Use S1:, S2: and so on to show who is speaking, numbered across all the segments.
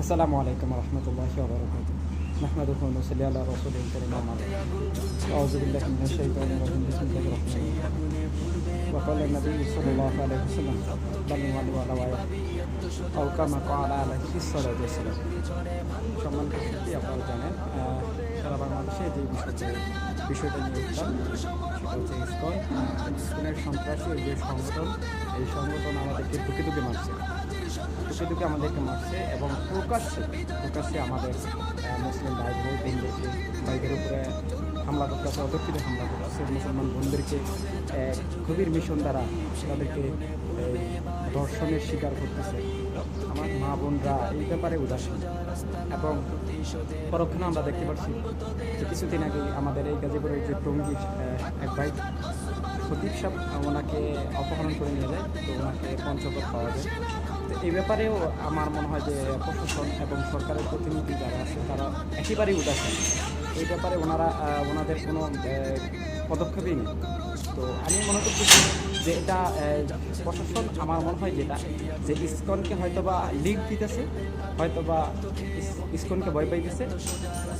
S1: السلام عليكم ورحمة الله وبركاته نحمده ونصلي على رسوله الكريم أما بعد أعوذ بالله من الشيطان الرجيم بسم الله الرحمن الرحيم وقال النبي صلى الله عليه وسلم بلغوا على رواية أو كما قال عليه الصلاة والسلام সম্মানিত সত্যি আপনারা জানেন আহ, সারা বাংলাদেশে যে বিষয়টা বিষয়টা নিয়ে উঠলাম সেটা হচ্ছে ইস্কন ইস্কনের সন্ত্রাসী এই যে সংগঠন, এই সংগঠন আমাদেরকে ঢুকে ঢুকে মারছে। ঢুকে ঢুকে আমাদেরকে মারছে এবং প্রকাশ্যে প্রকাশ্যে আমাদের মুসলিম ভাই বোন বোনদেরকে, ভাইদের উপরে হামলা করতেছে অদক্ষিণে হামলা করতেছে মুসলমান বোনদেরকে গভীর মিশন দ্বারা তাদেরকে ধর্ষণের শিকার করতেছে। আমার মা বোনরা এই ব্যাপারে উদাসীন। এবং পরক্ষণে আমরা দেখতে পাচ্ছি যে কিছুদিন আগে আমাদের এই গাজীপুরের যে টঙ্গীর এক ভাই খতিব সাহেব ওনাকে অপহরণ করে নিয়ে যায়, তো ওনাকে পঞ্চগড় পাওয়া যায়। তো এই ব্যাপারেও আমার মনে হয় যে প্রশাসন এবং সরকারের প্রতিনিধি যারা আছে, তারা একেবারেই উদাসীন। এই ব্যাপারে ওনারা ওনাদের কোনো পদক্ষেপই নেই। তো আমি মনে করতেছি যে এটা প্রশাসন, আমার মনে হয় যেটা, যে ইসকনকে হয়তোবা লিড দিতেছে, হয়তোবা ইস- ইসকনকে ভয় পাইতেছে।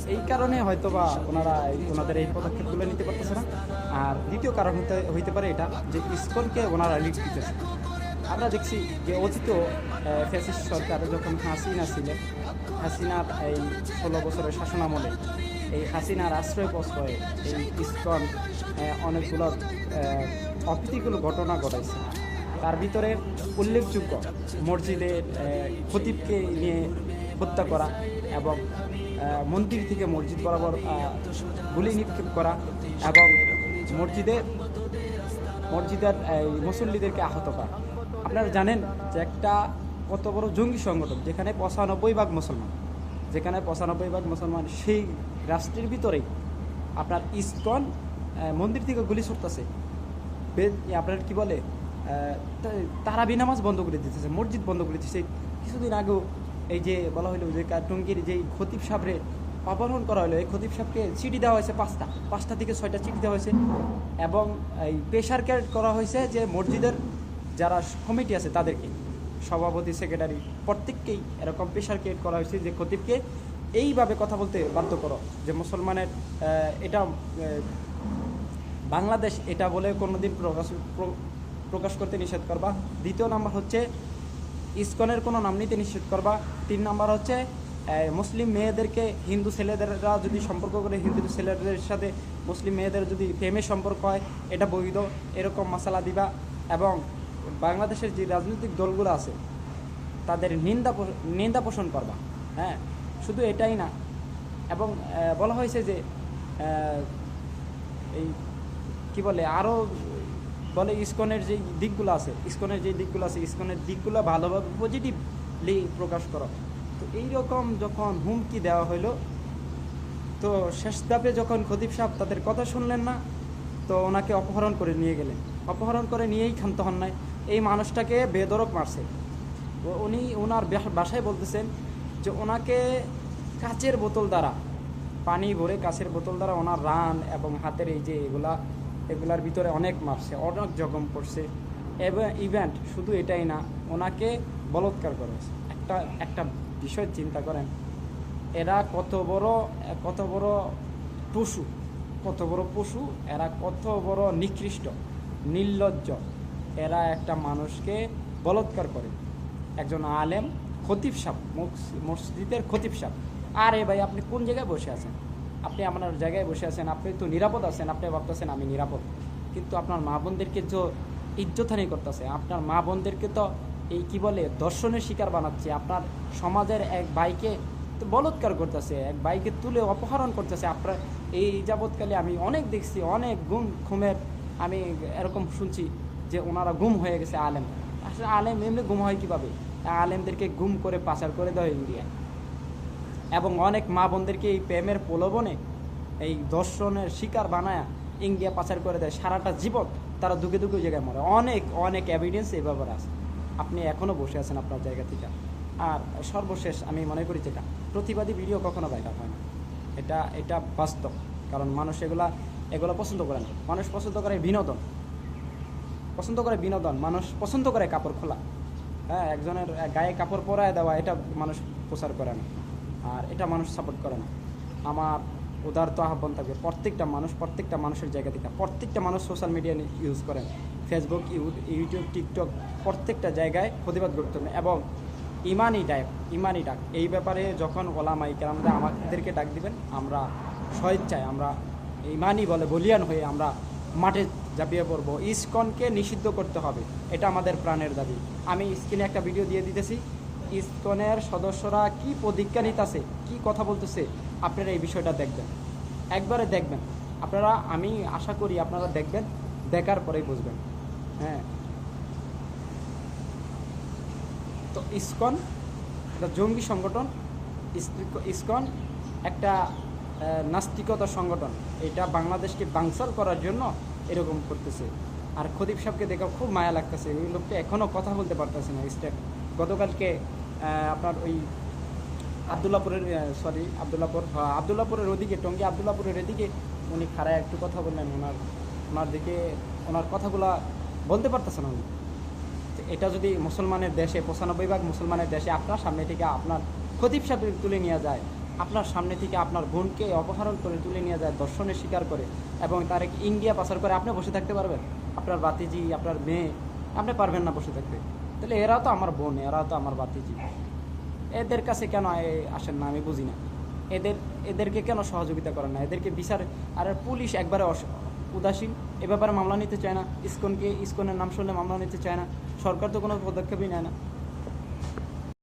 S1: এই কারণে হয়তোবা ওনারা ওনাদের এই পদক্ষেপগুলো নিতে পারতেছে না। আর দ্বিতীয় কারণ হতে, হইতে পারে এটা, যে ইস্কনকে ওনারা লিড দিতেছে। আমরা দেখছি যে অতীত ফ্যাসিস্ট সরকার যখন হাসিনা ছিলেন, হাসিনার এই ষোলো বছরের শাসনামলে এই হাসিনার আশ্রয় প্রশ্রয়ে এই ইসকন অনেকগুলো আহ, অপ্রীতিগুলো ঘটনা ঘটাইছে তার ভিতরে উল্লেখযোগ্য মসজিদের খতিবকে নিয়ে হত্যা করা এবং মন্দির থেকে মসজিদ বরাবর গুলি নিক্ষেপ করা এবং মসজিদে মসজিদের মুসল্লিদেরকে আহত করা। আপনারা জানেন যে একটা কত বড় জঙ্গি সংগঠন যেখানে পঁচানব্বই ভাগ মুসলমান। যেখানে পঁচানব্বই ভাগ মুসলমান, সেই রাষ্ট্রের ভিতরেই আপনার ইস্কন মন্দির থেকে গুলি ছুটতেছে। আপনার কি বলে তারা বিনামাজ বন্ধ করে দিতেছে, মসজিদ বন্ধ করে দিতেছে। কিছুদিন আগেও এই যে বলা হলো যে টঙ্গীর যেই খতিব সাবরে অপহরণ করা হলো এই খতিব সাহেবকে চিঠি দেওয়া হয়েছে পাঁচটা পাঁচটা থেকে ছয়টা চিঠি দেওয়া হয়েছে। এবং এই প্রেশার ক্যারেট করা হয়েছে যে মসজিদের যারা কমিটি আছে তাদেরকে। সভাপতি সেক্রেটারি প্রত্যেককেই এরকম প্রেশার ক্রিয়েট করা হয়েছে যে খতিবকে এইভাবে কথা বলতে বাধ্য করো। যে মুসলমানের এটা বাংলাদেশ এটা বলে কোনোদিন প্রকাশ, প্র- প্রকাশ করতে নিষেধ করবা। দ্বিতীয় নাম্বার হচ্ছে, ইসকনের কোনো নাম নিতে নিষেধ করবা। তিন নাম্বার হচ্ছে মুসলিম মেয়েদেরকে হিন্দু ছেলেদেররা যদি সম্পর্ক করে, হিন্দু ছেলেদের সাথে মুসলিম মেয়েদের যদি প্রেমের সম্পর্ক হয়, এটা বৈধ, এরকম মশালা দিবা। এবং বাংলাদেশের যে রাজনৈতিক দলগুলো আছে, তাদের নিন্দা নিন্দা পোষণ করবা হ্যাঁ? শুধু এটাই না। এবং বলা হয়েছে যে এই কি বলে আরও বলে ইস্কনের যে দিকগুলো আছে, ইস্কনের যে দিকগুলো আছে, ইস্কনের দিকগুলো ভালোভাবে পজিটিভলি প্রকাশ করো। তো এইরকম যখন হুমকি দেওয়া হইল, তো শেষ ধাপে যখন খতিব সাহেব তাদের কথা শুনলেন না, তো ওনাকে অপহরণ করে নিয়ে গেলেন। অপহরণ করে নিয়েই ক্ষান্ত হন নাই। এই মানুষটাকে বেদরক মারছে। উনি ওনার বাসায় বলতেছেন যে ওনাকে কাচের বোতল দ্বারা, পানি ভরে কাচের বোতল দ্বারা ওনার রান এবং হাতের এই যে এগুলা, এগুলার ভিতরে অনেক মারছে, অনেক জখম করছে। এবং, ইভেন্ট শুধু এটাই না, ওনাকে বলৎকার করেছে একটা একটা বিষয় চিন্তা করেন, এরা কত বড় কত বড় পশু, কত বড় পশু, এরা কত বড় নিকৃষ্ট, নির্লজ্জ এরা একটা মানুষকে বলৎকার করে। একজন আলেম, খতিব সাহ মসজিদের খতিব সাহ আরে ভাই, আপনি কোন জায়গায় বসে আছেন? আপনি আপনার জায়গায় বসে আছেন, আপনি তো নিরাপদ আছেন, আপনি ভাবতেছেন আমি নিরাপদ। কিন্তু আপনার মা বোনদেরকে যে ইজ্জতহানি করতেছে। আপনার মা বোনদেরকে তো এই কি বলে, দর্শনের শিকার বানাচ্ছে। আপনার সমাজের এক ভাইকে তো বলৎকার করতেছে, এক ভাইকে তুলে অপহরণ করতেছে। আপনার এই যাবৎকালে আমি অনেক দেখছি, অনেক গুম খুমের আমি এরকম শুনছি। যে ওনারা গুম হয়ে গেছে আলেম। আসলে আলেম এমনি গুম হয় কীভাবে? আলেমদেরকে গুম করে পাচার করে দেয় ইন্ডিয়ায়। এবং অনেক মা বোনদেরকে এই প্রেমের প্রলোভনে, এই দর্শনের শিকার বানায় ইন্ডিয়া পাচার করে দেয়। সারাটা জীবন তারা দুকে দুকে জায়গায় মরে। অনেক অনেক এভিডেন্স এই ব্যাপারে আছে। আপনি এখনও বসে আছেন আপনার জায়গা থেকে। আর সর্বশেষ আমি মনে করি যেটা, প্রতিবাদী ভিডিও কখনো ভাইরাল হয় না। এটা এটা বাস্তব। কারণ মানুষ এগুলা, এগুলো পছন্দ করে না। মানুষ পছন্দ করে বিনোদন। পছন্দ করে বিনোদন, মানুষ পছন্দ করে কাপড় খোলা। হ্যাঁ একজনের গায়ে কাপড় পরায় দেওয়া, এটা মানুষ প্রচার করে না। আর এটা মানুষ সাপোর্ট করে না। আমার উদারত আহ্বান থাকবে, প্রত্যেকটা মানুষ, প্রত্যেকটা মানুষের জায়গা থেকে, প্রত্যেকটা মানুষ সোশ্যাল মিডিয়া ইউজ করেন ফেসবুক ইউ- ইউটিউব টিকটক প্রত্যেকটা জায়গায় প্রতিবাদ করতে হবে এবং ইমানই ডাক ইমানই ডাক। এই ব্যাপারে যখন ওলামাই কেরামরা আমাদেরকে ডাক দিবেন, আমরা স্বেচ্ছায় আমরা ইমানই বলে বলিয়ান হয়ে আমরা মাঠে ঝাঁপিয়ে পড়ব। ইসকনকে নিষিদ্ধ করতে হবে। এটা আমাদের প্রাণের দাবি। আমি স্ক্রিনে একটা ভিডিও দিয়ে দিতেছি। ইসকনের সদস্যরা কি প্রতিজ্ঞা নিতেছে, কি কথা বলতেছে, আপনারা এই বিষয়টা দেখবেন। একবারে দেখবেন। আপনারা, আমি আশা করি আপনারা দেখবেন, দেখার পরেই বুঝবেন। হ্যাঁ। তো ইসকন, একটা জঙ্গি সংগঠন ইস- ইসকন একটা নাস্তিকতা সংগঠন। এটা বাংলাদেশকে বাংসাল করার জন্য এরকম করতেছে। আর খদিব সাহেবকে দেখে খুব মায়া লাগতেছে। ওই লোকটা এখনও কথা বলতে পারতেছে না স্টেপ গতকালকে আপনার ওই আবদুল্লাপুরের সরি আবদুল্লাপুর হ্যাঁ, আবদুল্লাপুরের ওদিকে টঙ্গী আবদুল্লাপুরের এদিকে উনি খারায় একটু কথা বললেন। ওনার ওনার দিকে ওনার কথাগুলা বলতে পারতেছে না উনি। এটা যদি মুসলমানের দেশে পঁচানব্বই ভাগ মুসলমানের দেশে আপনার সামনে থেকে আপনার খতিব সাহেব তুলে নিয়ে যায় আপনার সামনে থেকে আপনার বোনকে অপহরণ করে তুলে নিয়ে যায় দর্শনের শিকার করে এবং তার ইন্ডিয়া পাচার করে আপনি বসে থাকতে পারবেন। আপনার বাতিজি, আপনার মেয়ে, আপনি পারবেন না বসে থাকতে। তাহলে এরাও তো আমার বোন, এরাও তো আমার বাতিজি। এদের কাছে কেন আসেন না আমি বুঝি না। এদের, এদেরকে কেন সহযোগিতা করেন না? এদেরকে বিচার, আর পুলিশ একবারে উদাসীন। এ ব্যাপারে মামলা নিতে চায় না। ইসকনকে, ইসকনের নাম শুনলে মামলা নিতে চায় না। সরকার তো কোনো পদক্ষেপই নেয় না।